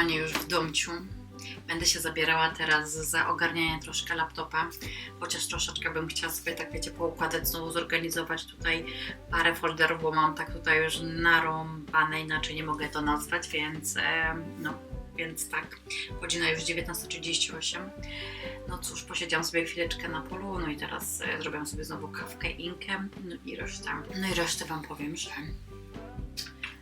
kochanie, już w domciu. Będę się zabierała teraz za ogarnianie troszkę laptopa, chociaż troszeczkę bym chciała sobie, tak wiecie, poukładać, znowu zorganizować tutaj parę folderów, bo mam tak tutaj już narąbane, inaczej nie mogę to nazwać, więc e, no, więc tak, godzina już 19.38. No cóż, posiedziałam sobie chwileczkę na polu, no i teraz e, zrobiłam sobie znowu kawkę inkę, no i resztę. No i resztę Wam powiem, że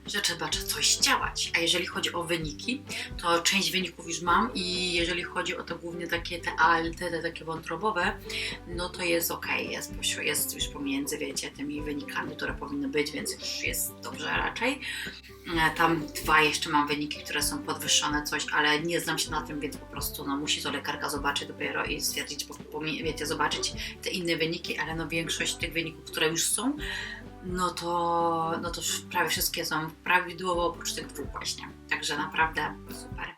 że trzeba coś działać. A jeżeli chodzi o wyniki, to część wyników już mam i jeżeli chodzi o to głównie takie te ALT, te takie wątrobowe, no to jest ok, jest, jest już pomiędzy, wiecie, tymi wynikami, które powinny być, więc już jest dobrze raczej. E, Tam dwa jeszcze mam wyniki, które są podwyższone coś, ale nie znam się na tym, więc po prostu no, musi to lekarka zobaczyć dopiero i stwierdzić, wiecie, zobaczyć te inne wyniki, ale no większość tych wyników, które już są, no to, no to prawie wszystkie są prawidłowo oprócz tych dwóch właśnie. Także naprawdę super.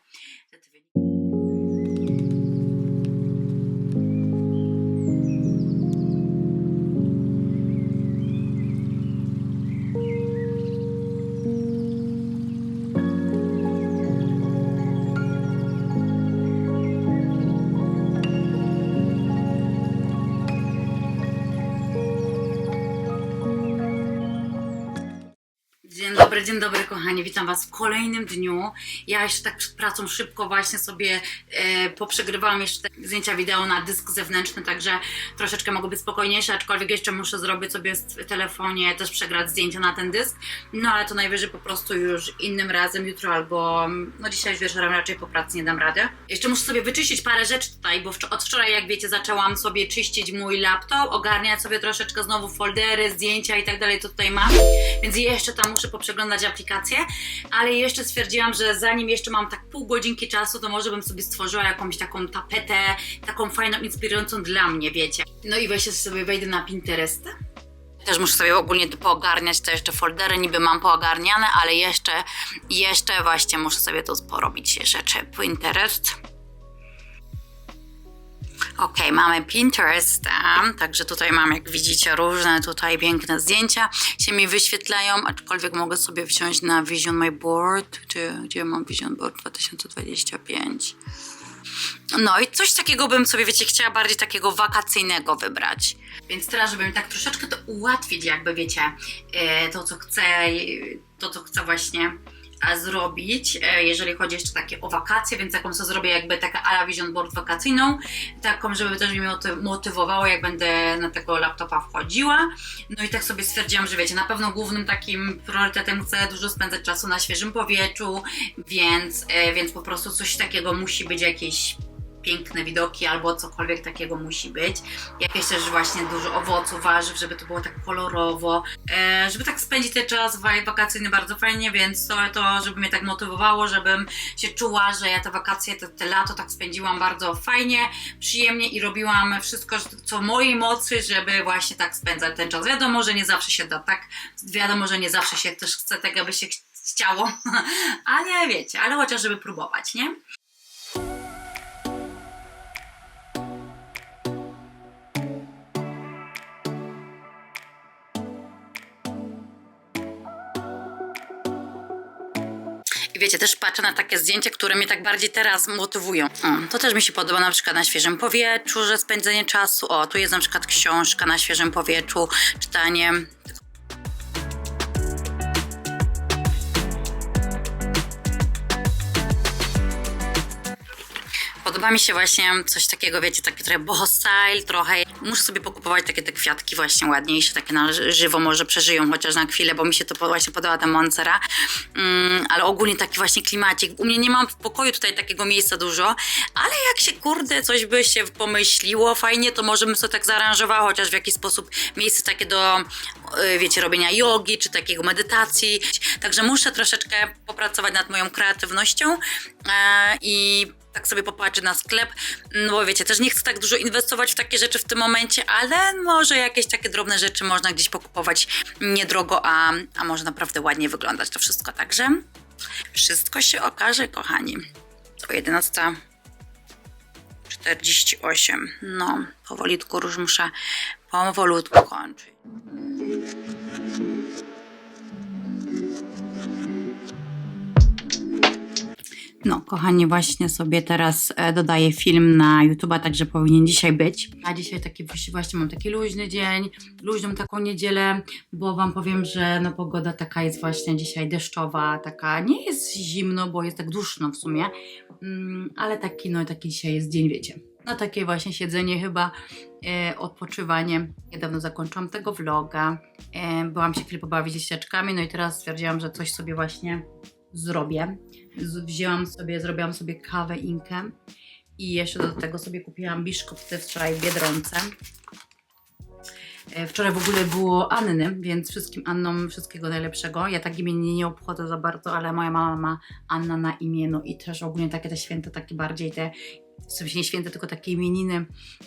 Dobry, dzień dobry kochani, witam Was w kolejnym dniu. Ja jeszcze tak przed pracą szybko właśnie sobie e, poprzegrywałam jeszcze zdjęcia wideo na dysk zewnętrzny, także troszeczkę mogą być spokojniejsze, aczkolwiek jeszcze muszę zrobić sobie w telefonie też przegrać zdjęcia na ten dysk. No ale to najwyżej po prostu już innym razem, jutro albo no dzisiaj wieczorem raczej po pracy nie dam rady. Jeszcze muszę sobie wyczyścić parę rzeczy tutaj, bo od wczoraj jak wiecie zaczęłam sobie czyścić mój laptop, ogarniać sobie troszeczkę znowu foldery, zdjęcia i tak dalej, co tutaj mam. Więc jeszcze tam muszę poprzeglądać aplikację, ale jeszcze stwierdziłam, że zanim jeszcze mam tak pół godzinki czasu, to może bym sobie stworzyła jakąś taką tapetę, taką fajną, inspirującą dla mnie, wiecie. No i weź sobie wejdę na Pinterest. Też muszę sobie ogólnie poogarniać te jeszcze foldery, niby mam poogarniane, ale jeszcze, jeszcze właśnie muszę sobie to porobić rzeczy. Pinterest. Ok, mamy Pinterest, także tutaj mam, jak widzicie, różne tutaj piękne zdjęcia się mi wyświetlają, aczkolwiek mogę sobie wziąć na Vision My Board, czy gdzie mam Vision Board 2025. No i coś takiego bym sobie, wiecie, chciała bardziej takiego wakacyjnego wybrać. Więc teraz, żeby mi tak troszeczkę to ułatwić, jakby wiecie, e, to co chcę, to co chcę właśnie zrobić, e, jeżeli chodzi jeszcze takie o wakacje, więc taką co zrobię jakby taka ala vision board wakacyjną, taką, żeby też mnie moty- motywowało, jak będę na tego laptopa wchodziła. No i tak sobie stwierdziłam, że wiecie, na pewno głównym takim priorytetem chcę dużo spędzać czasu na świeżym powietrzu, więc, e, więc po prostu coś takiego musi być jakieś piękne widoki albo cokolwiek takiego musi być. Jakieś też właśnie dużo owoców, warzyw, żeby to było tak kolorowo, e, żeby tak spędzić ten czas wa- wakacyjny bardzo fajnie, więc to, to żeby mnie tak motywowało, żebym się czuła, że ja te wakacje, te, te lato tak spędziłam bardzo fajnie, przyjemnie i robiłam wszystko, co w mojej mocy, żeby właśnie tak spędzać ten czas. Wiadomo, że nie zawsze się da, tak? Wiadomo, że nie zawsze się też chce tego, by się ch- chciało, ale wiecie, ale chociaż żeby próbować, nie? Wiecie, też patrzę na takie zdjęcia, które mnie tak bardziej teraz motywują. O, to też mi się podoba na przykład na świeżym powietrzu, że spędzenie czasu. O, tu jest na przykład książka na świeżym powietrzu, czytanie. Podoba mi się właśnie coś takiego, wiecie, taki trochę boho style, trochę. Muszę sobie pokupować takie te kwiatki właśnie ładniejsze, takie na ży- żywo może przeżyją chociaż na chwilę, bo mi się to właśnie podoba ta Moncera. Mm, ale ogólnie taki właśnie klimacik. U mnie nie mam w pokoju tutaj takiego miejsca dużo, ale jak się kurde coś by się pomyśliło fajnie, to może bym sobie tak zaaranżowała chociaż w jakiś sposób miejsce takie do, y, wiecie, robienia jogi, czy takiego medytacji. Także muszę troszeczkę popracować nad moją kreatywnością e, i tak sobie popatrzę na sklep, no bo wiecie, też nie chcę tak dużo inwestować w takie rzeczy w tym momencie, ale może jakieś takie drobne rzeczy można gdzieś pokupować niedrogo, a, a może naprawdę ładnie wyglądać to wszystko. Także wszystko się okaże, kochani. To 11.48. No, powolutku już muszę powolutku kończyć. No, kochani, właśnie sobie teraz e, dodaję film na YouTube'a, także powinien dzisiaj być. A dzisiaj taki właśnie mam taki luźny dzień, luźną taką niedzielę, bo wam powiem, że no pogoda taka jest właśnie dzisiaj deszczowa, taka nie jest zimno, bo jest tak duszno w sumie, mm, ale taki no taki dzisiaj jest dzień, wiecie. No takie właśnie siedzenie chyba, e, odpoczywanie. Niedawno zakończyłam tego vloga, e, byłam się chwilę pobawić z dzieciaczkami, no i teraz stwierdziłam, że coś sobie właśnie zrobię. Wzięłam sobie, zrobiłam sobie kawę inkę i jeszcze do tego sobie kupiłam biszkopty wczoraj w Biedronce. E, Wczoraj w ogóle było Anny, więc wszystkim Annom wszystkiego najlepszego. Ja tak imiennie nie obchodzę za bardzo, ale moja mama ma Anna na imię, no i też ogólnie takie te święte, takie bardziej te, w sensie nie święte, tylko takie imieniny,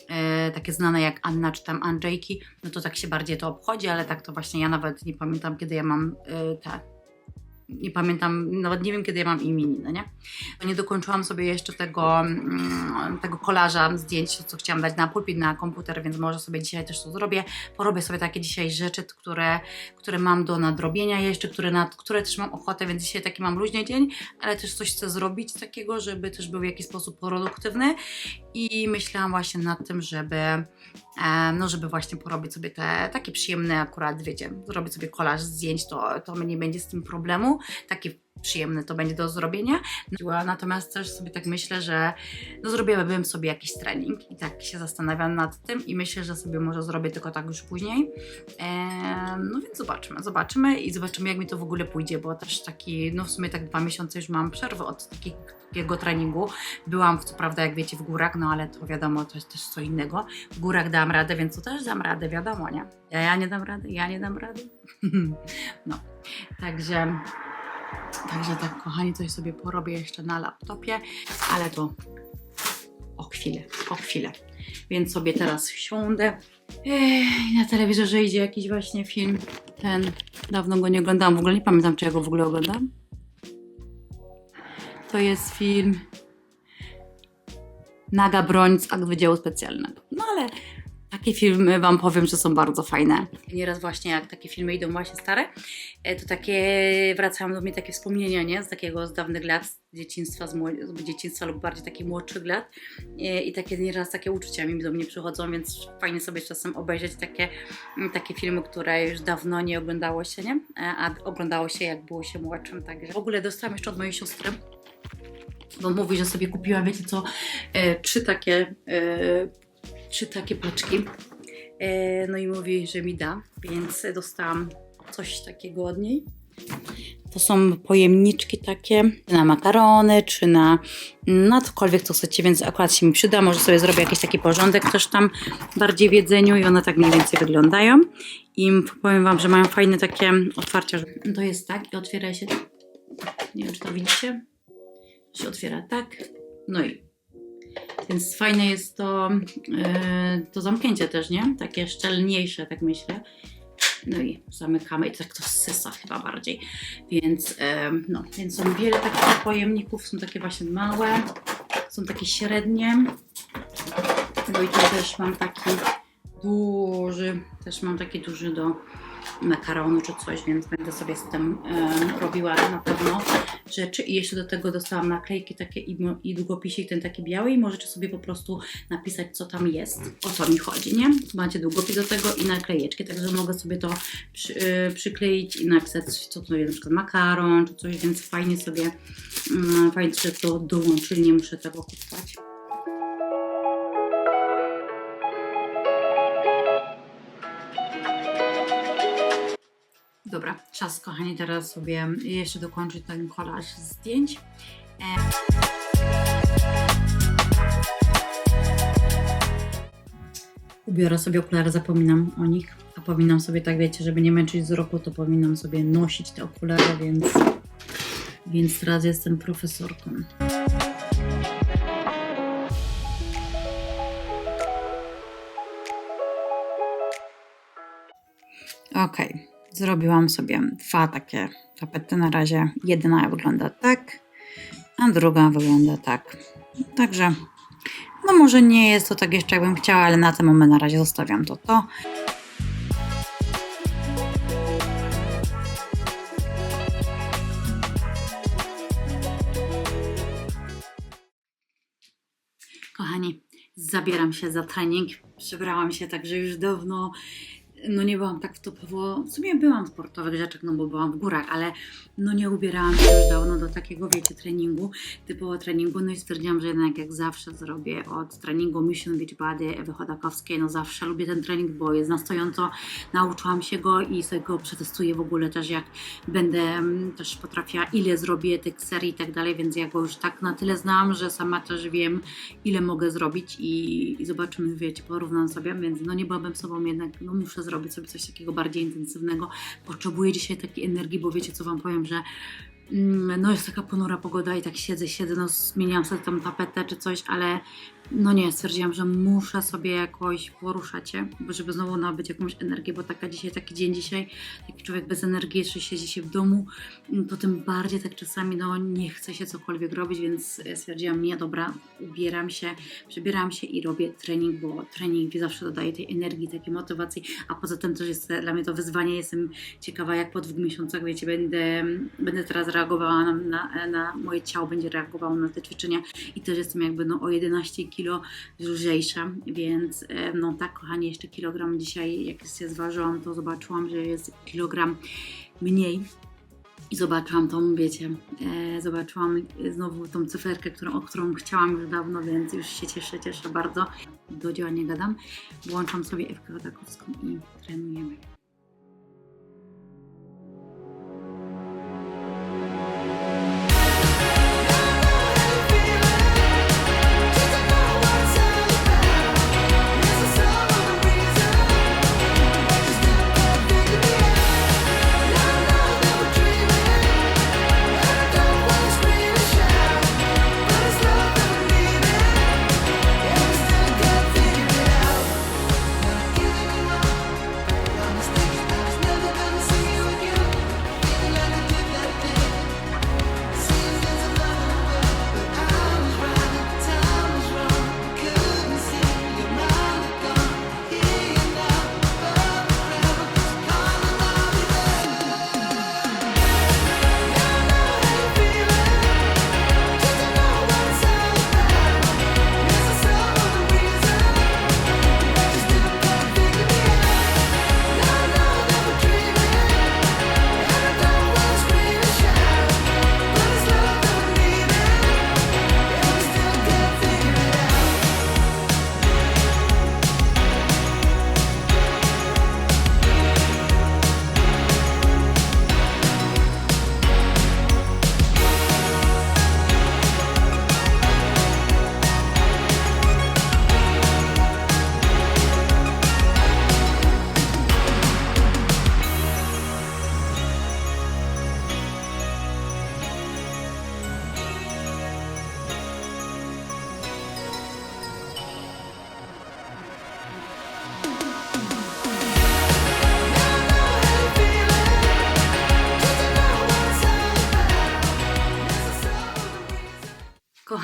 e, takie znane jak Anna czy tam Andrzejki, no to tak się bardziej to obchodzi, ale tak to właśnie ja nawet nie pamiętam, kiedy ja mam e, te nie pamiętam, nawet nie wiem, kiedy ja mam imieniny, nie? Nie dokończyłam sobie jeszcze tego, mm, tego kolaża zdjęć, co chciałam dać na pulpit, na komputer, więc może sobie dzisiaj też to zrobię. Porobię sobie takie dzisiaj rzeczy, które, które mam do nadrobienia jeszcze, które, na które też mam ochotę, więc dzisiaj taki mam luźny dzień, ale też coś chcę zrobić takiego, żeby też był w jakiś sposób produktywny i myślałam właśnie nad tym, żeby no żeby właśnie porobić sobie te takie przyjemne akurat, wiecie, zrobić sobie kolaż zdjęć, to, to nie będzie z tym problemu, takie przyjemne to będzie do zrobienia. Natomiast też sobie tak myślę, że no zrobiłabym sobie jakiś trening i tak się zastanawiam nad tym i myślę, że sobie może zrobię tylko tak już później. E, no więc zobaczymy, zobaczymy i zobaczymy jak mi to w ogóle pójdzie, bo też taki, no w sumie tak dwa miesiące już mam przerwę od takiego treningu. Byłam co prawda, jak wiecie, w górach, no ale to wiadomo, to jest też co innego. W górach dam radę, więc to też dam radę, wiadomo, nie? Ja, ja nie dam rady, ja nie dam rady. no, także, także tak, kochani, coś sobie porobię jeszcze na laptopie, ale to o chwilę, o chwilę. Więc sobie teraz siądę. Ej, na telewizorze idzie jakiś właśnie film. Ten, dawno go nie oglądałam, w ogóle nie pamiętam, czy ja go w ogóle oglądam. To jest film Naga broń z akt Wydziału Specjalnego. No ale takie filmy Wam powiem, że są bardzo fajne. Nieraz właśnie jak takie filmy idą właśnie stare, e, to takie wracają do mnie takie wspomnienia, nie? Z takiego z dawnych lat, z dzieciństwa, z, z dzieciństwa lub bardziej takich młodszych lat. E, I takie nieraz takie uczucia mi do mnie przychodzą, więc fajnie sobie czasem obejrzeć takie, takie filmy, które już dawno nie oglądało się, nie? E, A oglądało się jak było się młodszym, także w ogóle dostałam jeszcze od mojej siostry bo mówi, że sobie kupiła, wiecie co, trzy takie, trzy takie paczki. E, no i mówi, że mi da, więc dostałam coś takiego od niej. To są pojemniczki takie na makarony, czy na, na cokolwiek, co chcecie, więc akurat się mi przyda. Może sobie zrobię jakiś taki porządek też tam bardziej w jedzeniu i one tak mniej więcej wyglądają. I powiem Wam, że mają fajne takie otwarcia. To jest tak i otwiera się. Nie wiem, czy to widzicie się otwiera tak. No i więc fajne jest to, yy, to zamknięcie też, nie? Takie szczelniejsze, tak myślę. No i zamykamy i tak to sysa chyba bardziej. Więc, yy, no, więc są wiele takich pojemników, są takie właśnie małe, są takie średnie. No i tu też mam taki duży, też mam taki duży do makaronu czy coś, więc będę sobie z tym e, robiła na pewno rzeczy. I jeszcze do tego dostałam naklejki takie i, i długopisik ten taki biały i możecie sobie po prostu napisać, co tam jest, o co mi chodzi, nie? Macie długopis do tego i naklejeczki, także mogę sobie to przy, e, przykleić i napisać, co to jest, na przykład makaron czy coś, więc fajnie sobie, mm, fajnie, że to dołączyli, nie muszę tego kupować. Dobra, czas kochani teraz sobie jeszcze dokończyć ten kolaż zdjęć. E... Ubiorę sobie okulary, zapominam o nich, a powinnam sobie tak, wiecie, żeby nie męczyć wzroku, to powinnam sobie nosić te okulary, więc, więc teraz jestem profesorką. Okej, zrobiłam sobie dwa takie tapety na razie. Jedna wygląda tak, a druga wygląda tak. Także, no może nie jest to tak jeszcze jakbym chciała, ale na ten moment na razie zostawiam to to. Kochani, zabieram się za trening. Przebrałam się także już dawno. No nie byłam tak topowo, w sumie byłam w sportowych no bo byłam w górach, ale no nie ubierałam się już dawno do takiego, wiecie, treningu, typowo treningu, no i stwierdziłam, że jednak jak zawsze zrobię od treningu Mission Beach Body Ewy Chodakowskiej, no zawsze lubię ten trening, bo jest na stojąco, nauczyłam się go i sobie go przetestuję w ogóle też, jak będę mm, też potrafiła, ile zrobię tych serii i tak dalej, więc ja go już tak na tyle znam, że sama też wiem, ile mogę zrobić i, i zobaczymy, wiecie, porównam sobie, więc no nie byłabym sobą jednak, no muszę zrobić sobie coś takiego bardziej intensywnego. Potrzebuję dzisiaj takiej energii, bo wiecie co Wam powiem, że mm, no jest taka ponura pogoda i tak siedzę, siedzę, no zmieniłam sobie tam tapetę czy coś, ale no nie, stwierdziłam, że muszę sobie jakoś poruszać się, bo żeby znowu nabyć jakąś energię, bo taka dzisiaj, taki dzień dzisiaj, taki człowiek bez energii, jeszcze siedzi się w domu, to tym bardziej tak czasami no nie chce się cokolwiek robić, więc stwierdziłam, nie, dobra, ubieram się, przebieram się i robię trening, bo trening zawsze dodaje tej energii, takiej motywacji, a poza tym też jest dla mnie to wyzwanie, jestem ciekawa, jak po dwóch miesiącach, wiecie, będę, będę teraz reagowała na, na, na moje ciało, będzie reagowało na te ćwiczenia i też jestem jakby no o 11 kilo lżejsza, więc e, no tak, kochani, jeszcze kilogram dzisiaj, jak się zważyłam, to zobaczyłam, że jest kilogram mniej. I zobaczyłam tą, wiecie, e, zobaczyłam znowu tą cyferkę, którą, o którą chciałam już dawno, więc już się cieszę, cieszę bardzo. Do dzieła nie gadam. Włączam sobie Ewkę Rodakowską i trenujemy.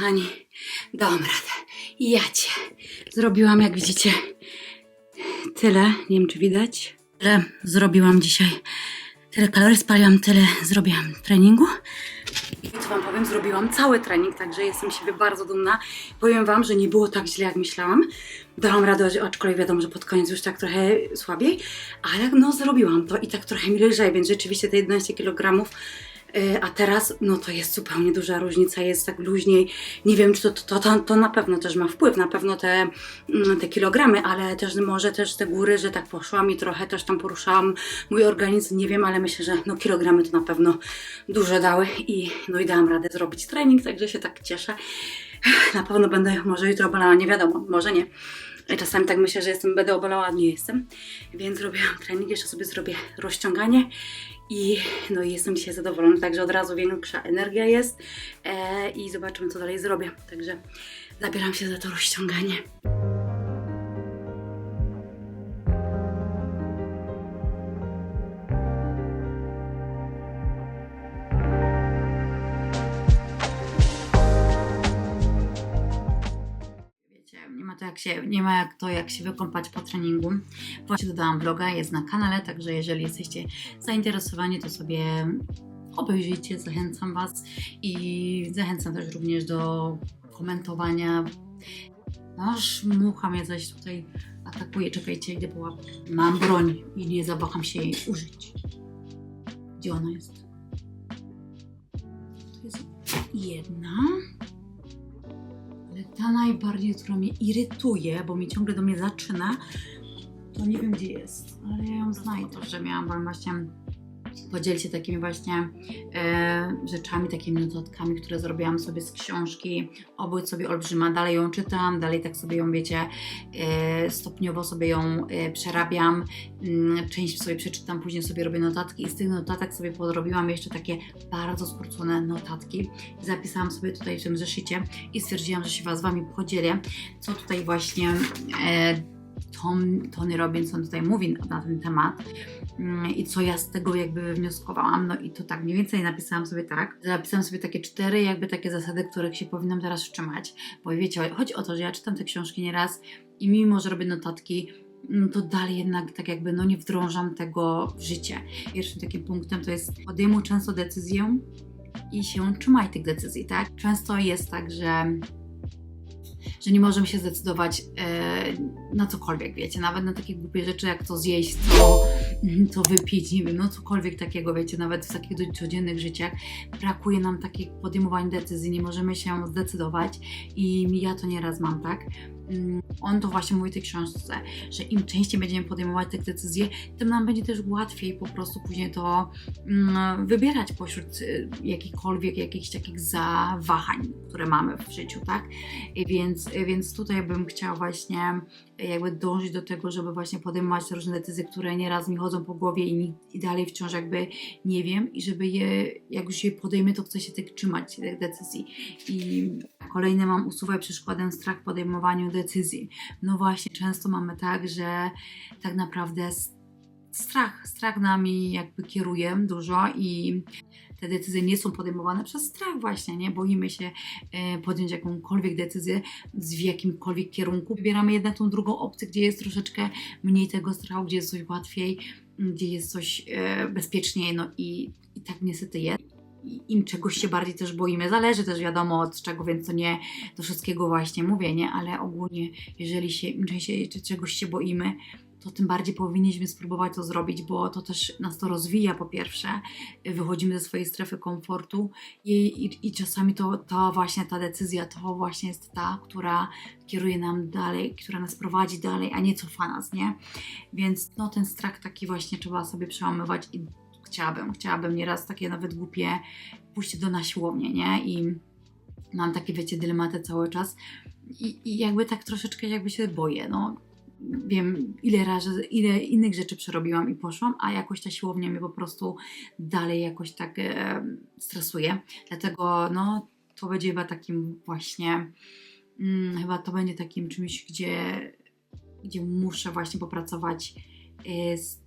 Kochani, dałam radę. Ja cię. Zrobiłam, jak widzicie, tyle. Nie wiem, czy widać. Tyle zrobiłam dzisiaj. Tyle kalorii spaliłam, tyle zrobiłam treningu. I co wam powiem, zrobiłam cały trening, także jestem siebie bardzo dumna. Powiem wam, że nie było tak źle, jak myślałam. Dałam radę, aczkolwiek wiadomo, że pod koniec już tak trochę słabiej, ale no zrobiłam to i tak trochę mi lżej, więc rzeczywiście te 11 kg A teraz, no to jest zupełnie duża różnica, jest tak luźniej. Nie wiem, czy to, to, to, to na pewno też ma wpływ, na pewno te, mm, te kilogramy, ale też może też te góry, że tak poszłam i trochę też tam poruszałam mój organizm, nie wiem, ale myślę, że no kilogramy to na pewno dużo dały i no i dałam radę zrobić trening, także się tak cieszę. Na pewno będę może jutro bolała, nie wiadomo, może nie. Czasami tak myślę, że jestem, będę obalała, nie jestem. Więc robiłam trening, jeszcze sobie zrobię rozciąganie i no jestem dzisiaj zadowolona, także od razu większa energia jest e, i zobaczymy, co dalej zrobię. Także zabieram się za to rozciąganie. To jak się, nie ma jak to jak się wykąpać po treningu. Właśnie dodałam vloga, jest na kanale, także jeżeli jesteście zainteresowani, to sobie obejrzyjcie, zachęcam Was i zachęcam też również do komentowania Aż mucha mnie coś tutaj atakuje. Czekajcie, idę po łapkę. Mam broń i nie zawaham się jej użyć. Gdzie ona jest? To jest jedna. Ta najbardziej, która mnie irytuje, bo mi ciągle do mnie zaczyna, to nie wiem gdzie jest, ale ja ją znajdę, że miałam wam właśnie podzielić się takimi właśnie e, rzeczami, takimi notatkami, które zrobiłam sobie z książki. Obójt sobie olbrzyma, dalej ją czytam, dalej tak sobie ją, wiecie, e, stopniowo sobie ją e, przerabiam. Mm, część sobie przeczytam, później sobie robię notatki i z tych notatek sobie podrobiłam jeszcze takie bardzo skrócone notatki. Zapisałam sobie tutaj w tym zeszycie i stwierdziłam, że się Was z Wami podzielę, co tutaj właśnie e, Tom, Tony Robinson tutaj mówi na, ten temat mm, i co ja z tego jakby wywnioskowałam. No i to tak mniej więcej napisałam sobie tak. Zapisałam sobie takie cztery jakby takie zasady, których się powinnam teraz trzymać. Bo wiecie, chodzi o to, że ja czytam te książki nieraz i mimo, że robię notatki, mm, to dalej jednak tak jakby no nie wdrążam tego w życie. Pierwszym takim punktem to jest podejmuj często decyzję i się trzymaj tych decyzji, tak? Często jest tak, że że nie możemy się zdecydować e, na cokolwiek, wiecie, nawet na takie głupie rzeczy jak to zjeść, co, co wypić, nie wiem, no cokolwiek takiego, wiecie, nawet w takich codziennych życiach brakuje nam takich podejmowań decyzji, nie możemy się zdecydować i ja to nieraz mam, tak? Mm, On to właśnie mówi w tej książce, że im częściej będziemy podejmować te decyzje, tym nam będzie też łatwiej po prostu później to mm, wybierać pośród y, jakichkolwiek jakichś takich zawahań, które mamy w życiu, tak? Więc, więc tutaj bym chciała właśnie jakby dążyć do tego, żeby właśnie podejmować różne decyzje, które nieraz mi chodzą po głowie i, i dalej wciąż jakby nie wiem i żeby je, jak już je podejmę, to chcę się tych trzymać, tych decyzji. I kolejne mam usuwaj przeszkodę strach w podejmowaniu decyzji. No właśnie, często mamy tak, że tak naprawdę strach, strach nami jakby kieruje dużo i te decyzje nie są podejmowane przez strach właśnie, nie? Boimy się e, podjąć jakąkolwiek decyzję w jakimkolwiek kierunku. Wybieramy jednak tą drugą opcję, gdzie jest troszeczkę mniej tego strachu, gdzie jest coś łatwiej, m, gdzie jest coś e, bezpieczniej, no i, i tak niestety jest. Im czegoś się bardziej też boimy, zależy też wiadomo od czego, więc to nie do wszystkiego właśnie mówię, nie? Ale ogólnie, jeżeli się im częściej czegoś się boimy, to tym bardziej powinniśmy spróbować to zrobić, bo to też nas to rozwija po pierwsze, wychodzimy ze swojej strefy komfortu i, i, i czasami to, to właśnie ta decyzja, to właśnie jest ta, która kieruje nam dalej, która nas prowadzi dalej, a nie cofa nas, nie? Więc no ten strach taki właśnie trzeba sobie przełamywać i chciałabym, chciałabym nieraz takie nawet głupie pójście do na siłownię, nie? I mam takie, wiecie, dylematy cały czas i, i jakby tak troszeczkę jakby się boję, no wiem, ile razy, ile innych rzeczy przerobiłam i poszłam, a jakoś ta siłownia mnie po prostu dalej jakoś tak e, stresuje. Dlatego no, to będzie chyba takim właśnie, mm, chyba to będzie takim czymś, gdzie, gdzie muszę właśnie popracować, e, z,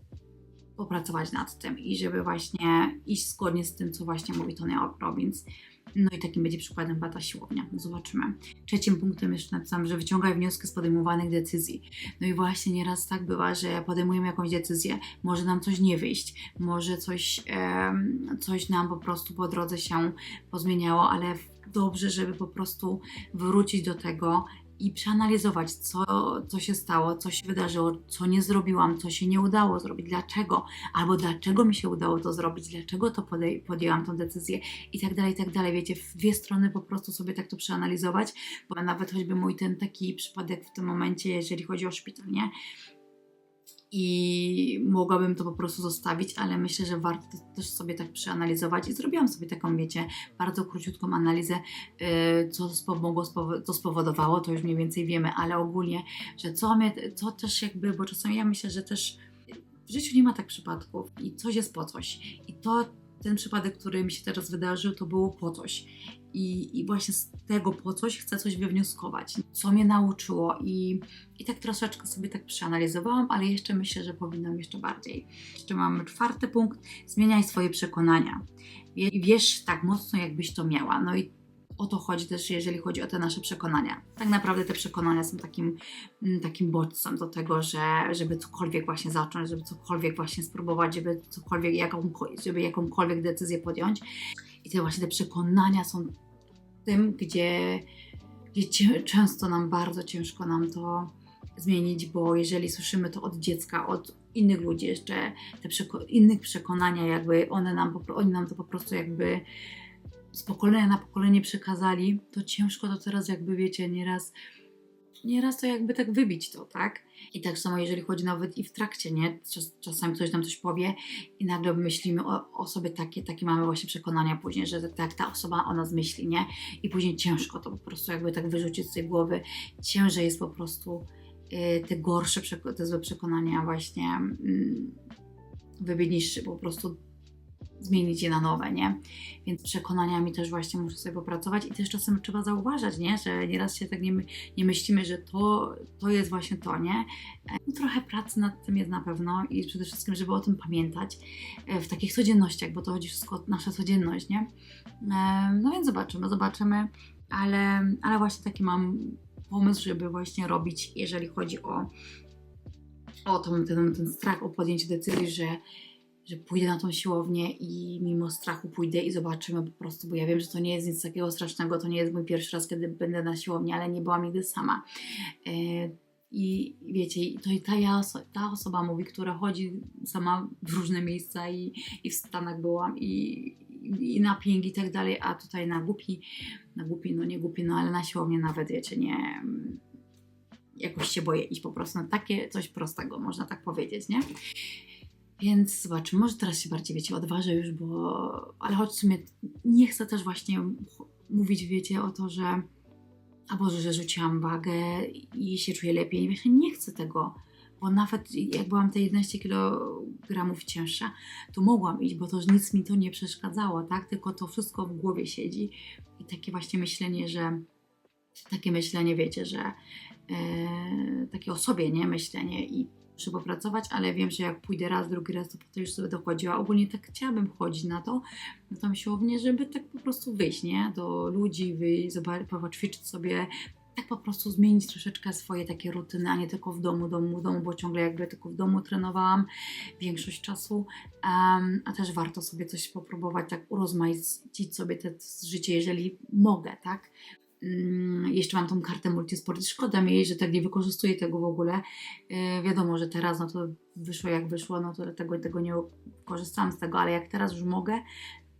popracować nad tym i żeby właśnie iść zgodnie z tym, co właśnie mówi Tony Robbins. No i takim będzie przykładem chyba ta siłownia. Zobaczymy. Trzecim punktem jeszcze napisałam, że wyciągaj wnioski z podejmowanych decyzji. No i właśnie nieraz tak bywa, że podejmujemy jakąś decyzję, może nam coś nie wyjść, może coś, em, coś nam po prostu po drodze się pozmieniało, ale dobrze, żeby po prostu wrócić do tego i przeanalizować, co, co się stało, co się wydarzyło, co nie zrobiłam, co się nie udało zrobić, dlaczego, albo dlaczego mi się udało to zrobić, dlaczego to podej- podjęłam tą decyzję i tak dalej, i tak dalej. Wiecie, w dwie strony po prostu sobie tak to przeanalizować, bo nawet choćby mój ten taki przypadek w tym momencie, jeżeli chodzi o szpital, nie? I mogłabym to po prostu zostawić, ale myślę, że warto to też sobie tak przeanalizować i zrobiłam sobie taką, wiecie, bardzo króciutką analizę, yy, co, spo- mogło spowo- co spowodowało, to już mniej więcej wiemy, ale ogólnie, że co mnie, co też jakby, bo czasami ja myślę, że też w życiu nie ma tak przypadków i coś jest po coś. I to ten przypadek, który mi się teraz wydarzył, to było po coś. I, I właśnie z tego po coś chcę coś wywnioskować, co mnie nauczyło. I, I tak troszeczkę sobie tak przeanalizowałam, ale jeszcze myślę, że powinnam jeszcze bardziej. Jeszcze mamy czwarty punkt. Zmieniaj swoje przekonania. Wie- Wiesz tak mocno, jakbyś to miała. No i o to chodzi też, jeżeli chodzi o te nasze przekonania. Tak naprawdę te przekonania są takim, mm, takim bodźcem do tego, że, żeby cokolwiek właśnie zacząć, żeby cokolwiek właśnie spróbować, żeby cokolwiek, jakąkolwiek, żeby jakąkolwiek decyzję podjąć. I te właśnie te przekonania są tym, gdzie, gdzie często nam bardzo ciężko nam to zmienić, bo jeżeli słyszymy to od dziecka, od innych ludzi jeszcze, te przeko- innych przekonania, jakby one nam, oni nam to po prostu jakby z pokolenia na pokolenie przekazali, to ciężko to teraz jakby wiecie, nieraz nieraz to jakby tak wybić to, tak? I tak samo jeżeli chodzi nawet i w trakcie, nie? Czas, czasami ktoś nam coś powie i nagle myślimy o, o sobie takie, takie mamy właśnie przekonania później, że tak ta osoba o nas myśli, nie? I później ciężko to po prostu jakby tak wyrzucić z tej głowy. Ciężej jest po prostu y, te gorsze, te złe przekonania właśnie mm, wybić niż po prostu zmienić je na nowe, nie? Więc przekonaniami też właśnie muszę sobie popracować i też czasem trzeba zauważać, nie? Że nieraz się tak nie, my, nie myślimy, że to, to jest właśnie to, nie? E, No, trochę pracy nad tym jest na pewno i przede wszystkim, żeby o tym pamiętać e, w takich codziennościach, bo to chodzi wszystko o naszą codzienność, nie? E, No więc zobaczymy, zobaczymy, ale, ale właśnie taki mam pomysł, żeby właśnie robić, jeżeli chodzi o, o ten, ten strach, o podjęcie decyzji, że że pójdę na tą siłownię i mimo strachu pójdę i zobaczymy po prostu, bo ja wiem, że to nie jest nic takiego strasznego, to nie jest mój pierwszy raz, kiedy będę na siłowni, ale nie byłam nigdy sama. E, I wiecie, to i ta, ja, ta osoba mówi, która chodzi sama w różne miejsca i, i w Stanach byłam i, i na ping i tak dalej, a tutaj na głupi, na głupi, no nie głupi, no ale na siłownię nawet, wiecie, nie jakoś się boję iść po prostu na takie coś prostego, można tak powiedzieć, nie? Więc zobaczymy, może teraz się bardziej, wiecie, odważę już, bo... Ale choć w sumie nie chcę też właśnie mówić, wiecie, o to, że a Boże, że rzuciłam wagę i się czuję lepiej. Właśnie nie chcę tego, bo nawet jak byłam te 11 kg cięższa, to mogłam iść, bo to nic mi to nie przeszkadzało, tak? Tylko to wszystko w głowie siedzi i takie właśnie myślenie, że takie myślenie, wiecie, że e, takie o sobie, nie? Myślenie i muszę popracować, ale wiem, że jak pójdę raz, drugi raz, to potem już sobie dochodziła. Ogólnie tak chciałabym chodzić na to, na tą siłownię, żeby tak po prostu wyjść, nie? Do ludzi, wyjść, zobaczyć, sobie, tak po prostu zmienić troszeczkę swoje takie rutyny, a nie tylko w domu, domu, domu, bo ciągle jakby tylko w domu trenowałam większość czasu, um, a też warto sobie coś popróbować, tak urozmaicić sobie te życie, jeżeli mogę, tak? Mm, jeszcze mam tą kartę multisport szkoda mi że tak nie wykorzystuję tego w ogóle. Yy, wiadomo, że teraz no to wyszło jak wyszło, no to tego, tego nie korzystałam z tego, ale jak teraz już mogę,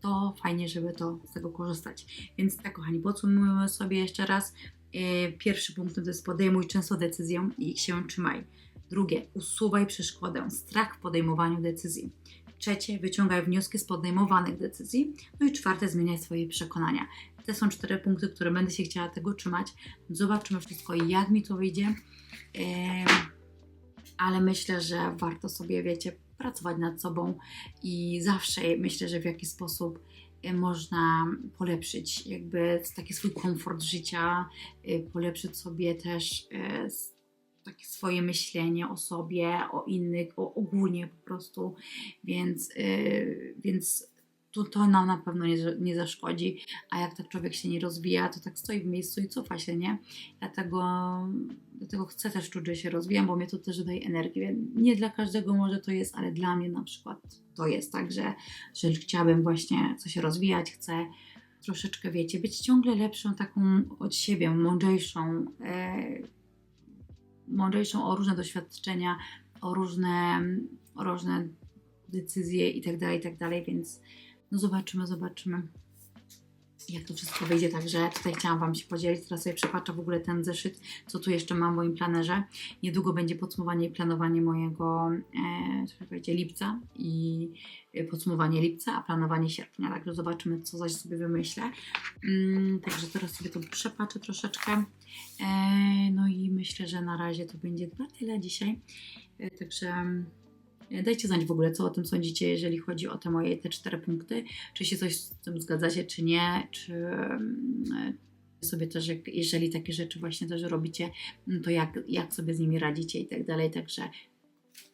to fajnie, żeby to z tego korzystać. Więc tak, kochani, podsumujmy sobie jeszcze raz. Yy, pierwszy punkt to jest podejmuj często decyzję i się trzymaj. Drugie, usuwaj przeszkodę, strach w podejmowaniu decyzji. Trzecie, wyciągaj wnioski z podejmowanych decyzji. No i czwarte, zmieniaj swoje przekonania. Te są cztery punkty, które będę się chciała tego trzymać. Zobaczymy wszystko, jak mi to wyjdzie. Ale myślę, że warto sobie, wiecie, pracować nad sobą i zawsze myślę, że w jakiś sposób e, można polepszyć jakby taki swój komfort życia, e, polepszyć sobie też e, takie swoje myślenie o sobie, o innych, o ogólnie po prostu, więc, więc to, to nam na pewno nie, nie zaszkodzi, a jak tak człowiek się nie rozwija, to tak stoi w miejscu i cofa się, nie? Dlatego, dlatego chcę też czuć, że się rozwijam, bo mnie to też daje energię. Nie dla każdego może to jest, ale dla mnie na przykład to jest tak, że, że chciałabym właśnie coś rozwijać, chcę troszeczkę, wiecie, być ciągle lepszą taką od siebie, mądrzejszą, e, mądrzejszą o różne doświadczenia, o różne, o różne decyzje i tak dalej, i tak więc no zobaczymy, zobaczymy. Jak to wszystko wyjdzie, także tutaj chciałam Wam się podzielić, teraz sobie przepatrzę w ogóle ten zeszyt, co tu jeszcze mam w moim planerze. Niedługo będzie podsumowanie i planowanie mojego, e, czekajcie, lipca i e, podsumowanie lipca, a planowanie sierpnia, także zobaczymy, co zaś sobie wymyślę. Mm, także teraz sobie to przepatrzę troszeczkę, e, no i myślę, że na razie to będzie chyba tyle dzisiaj, e, także... E, Dajcie znać w ogóle, co o tym sądzicie, jeżeli chodzi o te moje te cztery punkty. Czy się coś z tym zgadzacie, czy nie, czy mm, sobie też, jeżeli takie rzeczy właśnie też robicie, mm, to jak, jak sobie z nimi radzicie i tak dalej. Także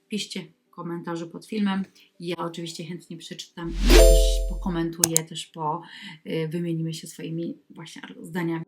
piszcie komentarzu pod filmem. Ja oczywiście chętnie przeczytam, też pokomentuję, też po, y, wymienimy się swoimi właśnie zdaniami.